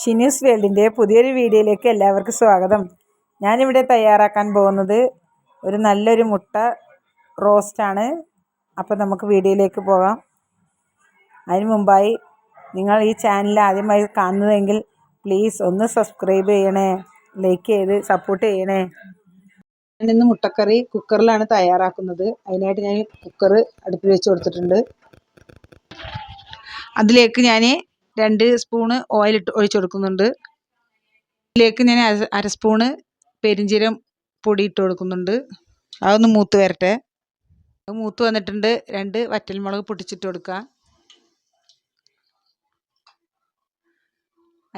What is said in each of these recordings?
ഷിനൂസ് വേൾഡിന്റെ പുതിയൊരു വീഡിയോയിലേക്ക് എല്ലാവർക്കും സ്വാഗതം. ഞാനിവിടെ തയ്യാറാക്കാൻ പോകുന്നത് ഒരു നല്ലൊരു മുട്ട റോസ്റ്റാണ്. അപ്പോൾ നമുക്ക് വീഡിയോയിലേക്ക് പോകാം. അതിന് മുമ്പായി നിങ്ങൾ ഈ ചാനൽ ആദ്യമായി കാണുന്നതെങ്കിൽ പ്ലീസ് ഒന്ന് സബ്സ്ക്രൈബ് ചെയ്യണേ ലൈക്ക് ചെയ്ത് സപ്പോർട്ട് ചെയ്യണേ. ഞാനിന്ന് മുട്ടക്കറി കുക്കറിലാണ് തയ്യാറാക്കുന്നത്. അതിനായിട്ട് ഞാൻ കുക്കർ അടുപ്പിൽ വെച്ച് കൊടുത്തിട്ടുണ്ട്. അതിലേക്ക് ഞാൻ രണ്ട് സ്പൂണ് ഓയിൽ ഇട്ട് ഒഴിച്ച് കൊടുക്കുന്നുണ്ട്. ഇതിലേക്ക് ഞാൻ അര സ്പൂണ് പെരിഞ്ചീരം പൊടി ഇട്ട് കൊടുക്കുന്നുണ്ട്. അതൊന്ന് മൂത്ത് വരട്ടെ. അത് മൂത്ത് വന്നിട്ടുണ്ട്. രണ്ട് വറ്റൽമുളക് പൊട്ടിച്ചിട്ട് കൊടുക്കുക.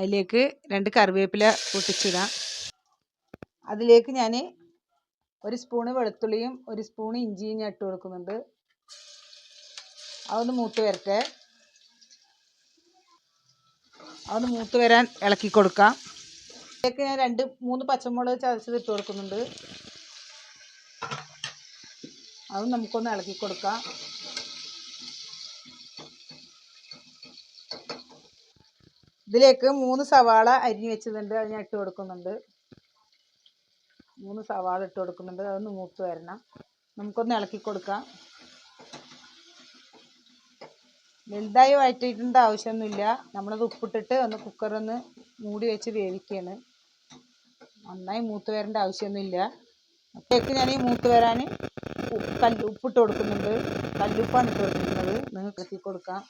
അതിലേക്ക് രണ്ട് കറിവേപ്പില പൊട്ടിച്ചിടാം. അതിലേക്ക് ഞാൻ ഒരു സ്പൂണ് വെളുത്തുള്ളിയും ഒരു സ്പൂണ് ഇഞ്ചിയും ഞാൻ ഇട്ട് കൊടുക്കുന്നുണ്ട്. അതൊന്ന് മൂത്ത് വരട്ടെ. അതൊന്ന് മൂത്ത് വരാൻ ഇളക്കി കൊടുക്കാം. ഇതിലേക്ക് ഞാൻ രണ്ട് മൂന്ന് പച്ചമുളക് ചതച്ചത് ഇട്ട് കൊടുക്കുന്നുണ്ട്. അത് നമുക്കൊന്ന് ഇളക്കി കൊടുക്കാം. ഇതിലേക്ക് മൂന്ന് സവാള അരിഞ്ഞ് വെച്ചതുണ്ട് അത് ഞാൻ ഇട്ട് കൊടുക്കുന്നുണ്ട്. മൂന്ന് സവാള ഇട്ട് കൊടുക്കുന്നുണ്ട്. അതൊന്ന് മൂത്ത് വരണം. നമുക്കൊന്ന് ഇളക്കി കൊടുക്കാം. വലുതായി വഴറ്റിയിട്ടുണ്ട് ആവശ്യമൊന്നുമില്ല. നമ്മളത് ഉപ്പിട്ടിട്ട് ഒന്ന് കുക്കറൊന്ന് മൂടി വെച്ച് വേവിക്കുകയാണ് നന്നായി മൂത്ത് വരേണ്ട ആവശ്യമൊന്നുമില്ല. അപ്പോഴേക്ക് ഞാൻ ഈ മൂത്ത് വരാൻ കല്ല് ഉപ്പിട്ട് കൊടുക്കുന്നുണ്ട്. കല്ലുപ്പാണ് ഇട്ട് കൊടുക്കുന്നത്. നിങ്ങൾക്ക് എത്തി കൊടുക്കാം.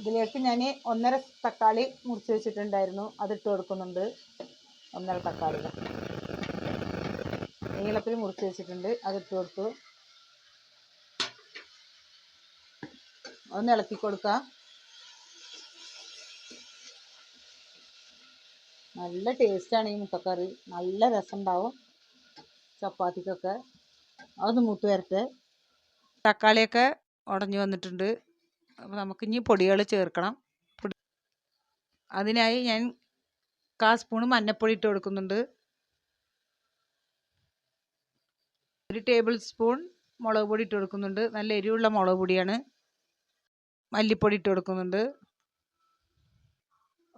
ഇതിലേക്ക് ഞാൻ ഒന്നര തക്കാളി മുറിച്ച് വെച്ചിട്ടുണ്ടായിരുന്നു. അതിട്ട് കൊടുക്കുന്നുണ്ട്. ഒന്നര തക്കാളി. നീളത്തിൽ മുറിച്ച് വെച്ചിട്ടുണ്ട്. അതിട്ട് കൊടുത്തു. ഒന്ന് ഇളക്കി കൊടുക്കുക നല്ല ടേസ്റ്റാണ് ഈ മുട്ടക്കറി. നല്ല രസമുണ്ടാവും ചപ്പാത്തിക്കൊക്കെ. അതൊന്ന് മൂത്ത് വരട്ടെ. തക്കാളിയൊക്കെ ഉടഞ്ഞു വന്നിട്ടുണ്ട്. അപ്പോൾ നമുക്കിനി പൊടികൾ ചേർക്കണം. പൊടി അതിനായി ഞാൻ കാ സ്പൂൺ മഞ്ഞപ്പൊടി ഇട്ട് കൊടുക്കുന്നുണ്ട്. ഒരു ടേബിൾ സ്പൂൺ മുളക് പൊടി ഇട്ട് കൊടുക്കുന്നുണ്ട്. നല്ല എരിവുള്ള മുളക് പൊടിയാണ്. മല്ലിപ്പൊടി ഇട്ട് കൊടുക്കുന്നുണ്ട്.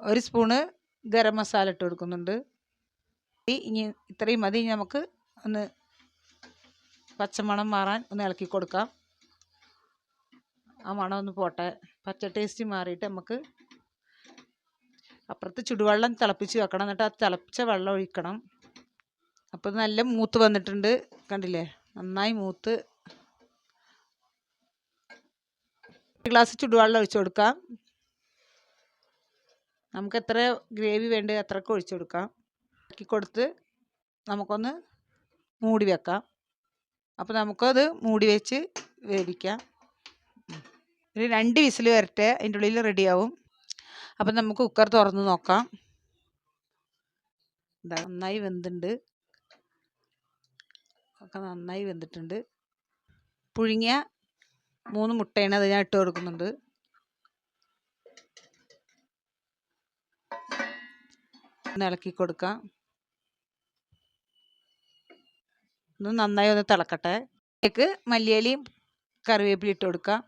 ഒരു സ്പൂണ് ഗരം മസാല ഇട്ട് കൊടുക്കുന്നുണ്ട്. ഇനി ഇത്രയും മതി നമുക്ക് ഒന്ന് പച്ചമണം മാറാൻ ഒന്ന് ഇളക്കി കൊടുക്കാം. ആ മണം ഒന്ന് പോട്ടെ. പച്ച ടേസ്റ്റ് മാറിയിട്ട് നമുക്ക് അപ്പുറത്ത് ചുടുവെള്ളം തിളപ്പിച്ച് വെക്കണം. എന്നിട്ട് ആ തിളപ്പിച്ച വെള്ളം ഒഴിക്കണം. അപ്പോൾ നല്ല മൂത്ത് വന്നിട്ടുണ്ട്. കണ്ടില്ലേ? നന്നായി മൂത്ത് ഒരു ഗ്ലാസ് ചുടുവെള്ളം ഒഴിച്ചു കൊടുക്കാം. നമുക്ക് എത്ര ഗ്രേവി വേണ്ടത് അത്രയ്ക്ക് ഒഴിച്ചു കൊടുക്കാം. ഇറക്കി കൊടുത്ത് നമുക്കൊന്ന് മൂടി വെക്കാം. അപ്പോൾ നമുക്കത് മൂടി വെച്ച് വേവിക്കാം. ഒരു രണ്ട് വിസിൽ വരട്ടെ അതിന്റെ ഉള്ളിൽ റെഡിയാവും അപ്പം നമുക്ക് കുക്കർ തുറന്ന് നോക്കാം. ഇതാ നന്നായി വെന്തുണ്ട്. ഒക്കെ നന്നായി വെന്തിട്ടുണ്ട്. പുഴുങ്ങിയ മൂന്ന് മുട്ടയാണ് അത് ഞാൻ ഇട്ട് കൊടുക്കുന്നുണ്ട്. ഒന്ന് ഇളക്കി കൊടുക്കാം. ഒന്ന് നന്നായി ഒന്ന് തിളക്കട്ടെ. അതിലേക്ക് മല്ലിയിലയും കറിവേപ്പില ഇട്ട് കൊടുക്കാം.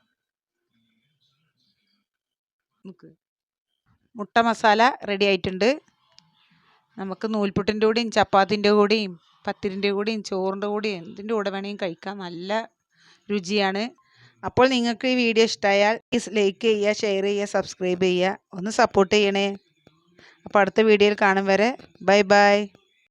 നമുക്ക് മുട്ട മസാല റെഡി ആയിട്ടുണ്ട്. നമുക്ക് നൂൽപുട്ടിന്റെ കൂടെയും ചപ്പാത്തിന്റെ കൂടെയും പത്തിരിന്റെ കൂടെയും ചോറിന്റെ കൂടെയും എന്തിന്റെ കൂടെ വേണമെങ്കിലും കഴിക്കാം. നല്ല രുചിയാണ്. അപ്പോൾ നിങ്ങൾക്ക് ഈ വീഡിയോ ഇഷ്ടമായാൽ പ്ലീസ് ലൈക്ക് ചെയ്യുക ഷെയർ ചെയ്യുക സബ്സ്ക്രൈബ് ചെയ്യുക. ഒന്ന് സപ്പോർട്ട് ചെയ്യണേ. അപ്പോൾ അടുത്ത വീഡിയോയിൽ കാണും വരെ. Bye bye